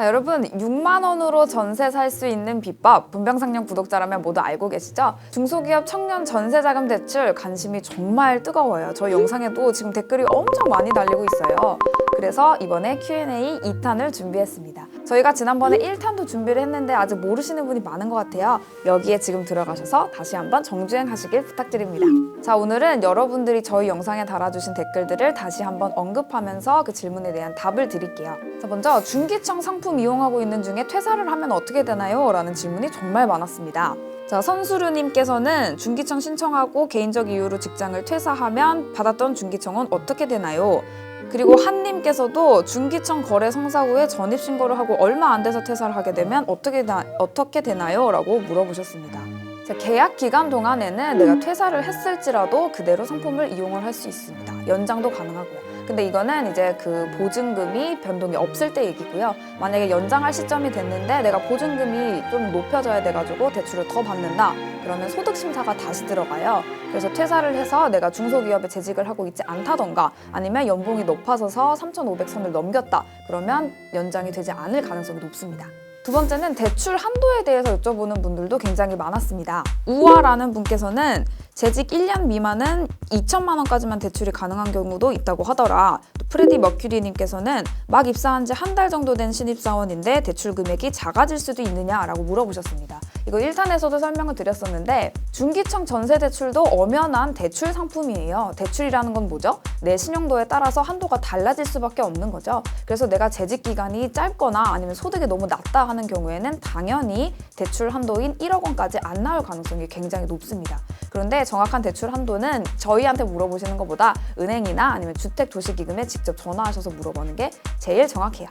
자, 여러분 6만 원으로 전세 살 수 있는 비법 분병상련 구독자라면 모두 알고 계시죠? 중소기업 청년 전세자금 대출 관심이 정말 뜨거워요. 저희 영상에도 지금 댓글이 엄청 많이 달리고 있어요. 그래서 이번에 Q&A 2탄을 준비했습니다. 저희가 지난번에 1탄도 준비를 했는데 아직 모르시는 분이 많은 것 같아요. 여기에 지금 들어가셔서 다시 한번 정주행하시길 부탁드립니다. 자, 오늘은 여러분들이 저희 영상에 달아주신 댓글들을 다시 한번 언급하면서 그 질문에 대한 답을 드릴게요. 자, 먼저 중기청 상품 이용하고 있는 중에 퇴사를 하면 어떻게 되나요? 라는 질문이 정말 많았습니다. 자, 선수르님께서는 중기청 신청하고 개인적 이유로 직장을 퇴사하면 받았던 중기청은 어떻게 되나요? 그리고 한님께서도 중기청 거래 성사 후에 전입 신고를 하고 얼마 안 돼서 퇴사를 하게 되면 어떻게 나, 어떻게 되나요? 라고 물어보셨습니다. 자, 계약 기간 동안에는 내가 퇴사를 했을지라도 그대로 상품을 이용을 할 수 있습니다. 연장도 가능하고요. 근데 이거는 이제 그 보증금이 변동이 없을 때 얘기고요. 만약에 연장할 시점이 됐는데 내가 보증금이 좀 높여져야 돼가지고 대출을 더 받는다. 그러면 소득 심사가 다시 들어가요. 그래서 퇴사를 해서 내가 중소기업에 재직을 하고 있지 않다던가 아니면 연봉이 높아져서 3,500선을 넘겼다. 그러면 연장이 되지 않을 가능성이 높습니다. 두 번째는 대출 한도에 대해서 여쭤보는 분들도 굉장히 많았습니다. 우아라는 분께서는 재직 1년 미만은 2천만 원까지만 대출이 가능한 경우도 있다고 하더라. 또 프레디 머큐리님께서는 막 입사한 지 한 달 정도 된 신입사원인데 대출 금액이 작아질 수도 있느냐라고 물어보셨습니다. 이거 1탄에서도 설명을 드렸었는데 중기청 전세 대출도 엄연한 대출 상품이에요. 대출이라는 건 뭐죠? 내 신용도에 따라서 한도가 달라질 수밖에 없는 거죠. 그래서 내가 재직 기간이 짧거나 아니면 소득이 너무 낮다 하는 경우에는 당연히 대출 한도인 1억 원까지 안 나올 가능성이 굉장히 높습니다. 그런데 정확한 대출 한도는 저희한테 물어보시는 것보다 은행이나 아니면 주택 도시기금에 직접 전화하셔서 물어보는 게 제일 정확해요.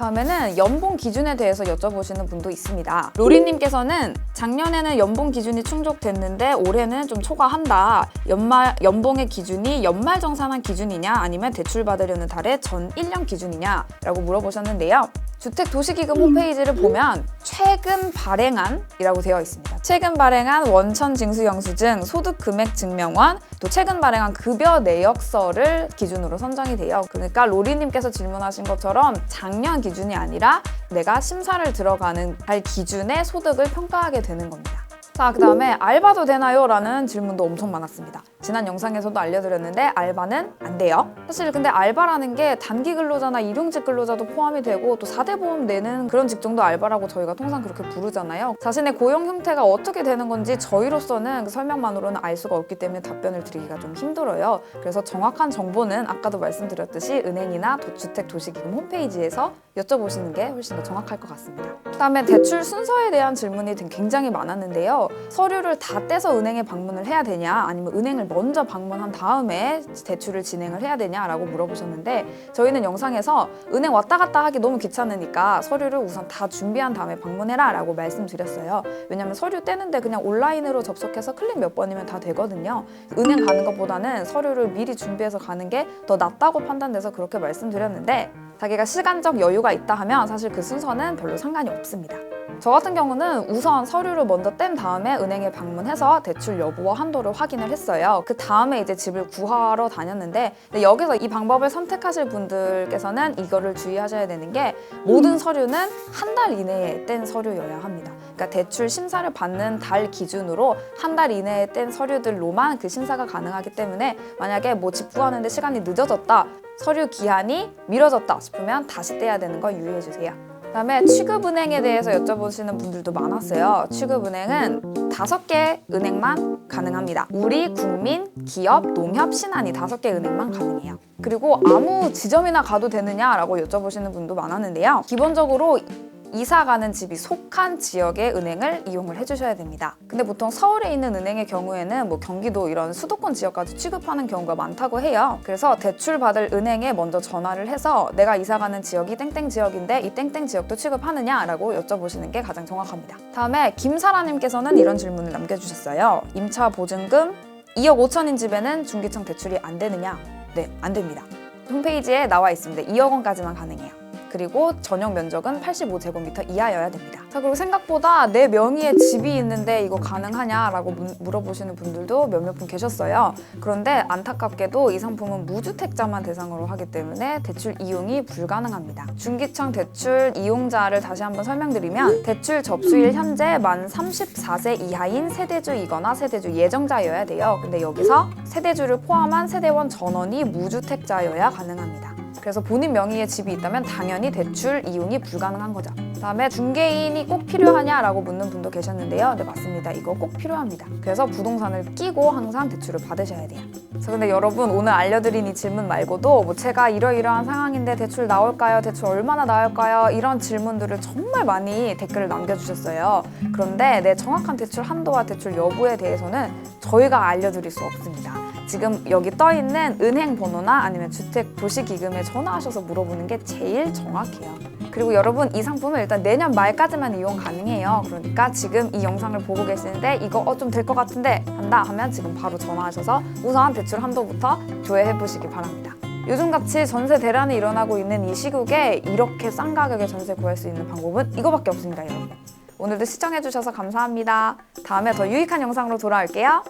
다음에는 연봉 기준에 대해서 여쭤보시는 분도 있습니다. 로리님께서는 작년에는 연봉 기준이 충족됐는데 올해는 좀 초과한다. 연말 연봉의 기준이 연말정산한 기준이냐 아니면 대출 받으려는 달의 전 1년 기준이냐 라고 물어보셨는데요. 주택도시기금 홈페이지를 보면 최근 발행한이라고 되어 있습니다. 최근 발행한 원천 징수 영수증, 소득 금액 증명원, 또 최근 발행한 급여 내역서를 기준으로 선정이 돼요. 그러니까 로리님께서 질문하신 것처럼 작년 기준이 아니라 내가 심사를 들어가는 달 기준의 소득을 평가하게 되는 겁니다. 자, 그 다음에 알바도 되나요? 라는 질문도 엄청 많았습니다. 지난 영상에서도 알려드렸는데 알바는 안 돼요. 사실 근데 알바라는 게 단기 근로자나 일용직 근로자도 포함이 되고 또 4대 보험 내는 그런 직종도 알바라고 저희가 통상 그렇게 부르잖아요. 자신의 고용 형태가 어떻게 되는 건지 저희로서는 그 설명만으로는 알 수가 없기 때문에 답변을 드리기가 좀 힘들어요. 그래서 정확한 정보는 아까도 말씀드렸듯이 은행이나 도- 주택 도시기금 홈페이지에서 여쭤보시는 게 훨씬 더 정확할 것 같습니다. 그다음에 대출 순서에 대한 질문이 굉장히 많았는데요. 서류를 다 떼서 은행에 방문을 해야 되냐, 아니면 은행을 먼저 방문한 다음에 대출을 진행을 해야 되냐라고 물어보셨는데 저희는 영상에서 은행 왔다 갔다 하기 너무 귀찮으니까 서류를 우선 다 준비한 다음에 방문해라라고 말씀드렸어요. 왜냐하면 서류 떼는데 그냥 온라인으로 접속해서 클릭 몇 번이면 다 되거든요. 은행 가는 것보다는 서류를 미리 준비해서 가는 게 더 낫다고 판단돼서 그렇게 말씀드렸는데 자기가 시간적 여유가 있다 하면 사실 그 순서는 별로 상관이 없습니다. 저 같은 경우는 우선 서류를 먼저 뗀 다음에 은행에 방문해서 대출 여부와 한도를 확인을 했어요. 그 다음에 이제 집을 구하러 다녔는데 여기서 이 방법을 선택하실 분들께서는 이거를 주의하셔야 되는 게 모든 서류는 한 달 이내에 뗀 서류여야 합니다. 그러니까 대출 심사를 받는 달 기준으로 한 달 이내에 뗀 서류들로만 그 심사가 가능하기 때문에 만약에 뭐 집 구하는데 시간이 늦어졌다 서류 기한이 미뤄졌다 싶으면 다시 떼야 되는 거 유의해 주세요. 그다음에 취급은행에 대해서 여쭤보시는 분들도 많았어요. 취급은행은 다섯 개 은행만 가능합니다. 우리, 국민, 기업, 농협, 신한이 다섯 개 은행만 가능해요. 그리고 아무 지점이나 가도 되느냐라고 여쭤보시는 분도 많았는데요. 기본적으로 이사 가는 집이 속한 지역의 은행을 이용을 해주셔야 됩니다. 근데 보통 서울에 있는 은행의 경우에는 뭐 경기도 이런 수도권 지역까지 취급하는 경우가 많다고 해요. 그래서 대출 받을 은행에 먼저 전화를 해서 내가 이사 가는 지역이 땡땡 지역인데 이 땡땡 지역도 취급하느냐라고 여쭤보시는 게 가장 정확합니다. 다음에 김사라님께서는 이런 질문을 남겨주셨어요. 임차 보증금 2억 5천인 집에는 중기청 대출이 안 되느냐? 네, 안 됩니다. 홈페이지에 나와 있습니다. 2억 원까지만 가능해요. 그리고 전용 면적은 85제곱미터 이하여야 됩니다. 자 그리고 생각보다 내 명의의 집이 있는데 이거 가능하냐라고 문- 물어보시는 분들도 몇몇 분 계셨어요. 그런데 안타깝게도 이 상품은 무주택자만 대상으로 하기 때문에 대출 이용이 불가능합니다. 중기청 대출 이용자를 다시 한번 설명드리면 대출 접수일 현재 만 34세 이하인 세대주이거나 세대주 예정자여야 돼요. 근데 여기서 세대주를 포함한 세대원 전원이 무주택자여야 가능합니다. 그래서 본인 명의의 집이 있다면 당연히 대출 이용이 불가능한 거죠. 그다음에 중개인이 꼭 필요하냐라고 묻는 분도 계셨는데요. 네 맞습니다. 이거 꼭 필요합니다. 그래서 부동산을 끼고 항상 대출을 받으셔야 돼요. 그래서 근데 여러분 오늘 알려드린 이 질문 말고도 뭐 제가 이러이러한 상황인데 대출 나올까요? 대출 얼마나 나올까요? 이런 질문들을 정말 많이 댓글을 남겨주셨어요. 그런데 내 정확한 대출 한도와 대출 여부에 대해서는 저희가 알려드릴 수 없습니다. 지금 여기 떠 있는 은행 번호나 아니면 주택 도시 기금에 전화하셔서 물어보는 게 제일 정확해요. 그리고 여러분 이 상품은 일단 내년 말까지만 이용 가능해요. 그러니까 지금 이 영상을 보고 계시는데 이거 어, 좀 될 것 같은데 한다 하면 지금 바로 전화하셔서 우선 대출 한도부터 조회해 보시기 바랍니다. 요즘같이 전세 대란이 일어나고 있는 이 시국에 이렇게 싼 가격에 전세 구할 수 있는 방법은 이거밖에 없습니다, 여러분. 오늘도 시청해 주셔서 감사합니다. 다음에 더 유익한 영상으로 돌아올게요.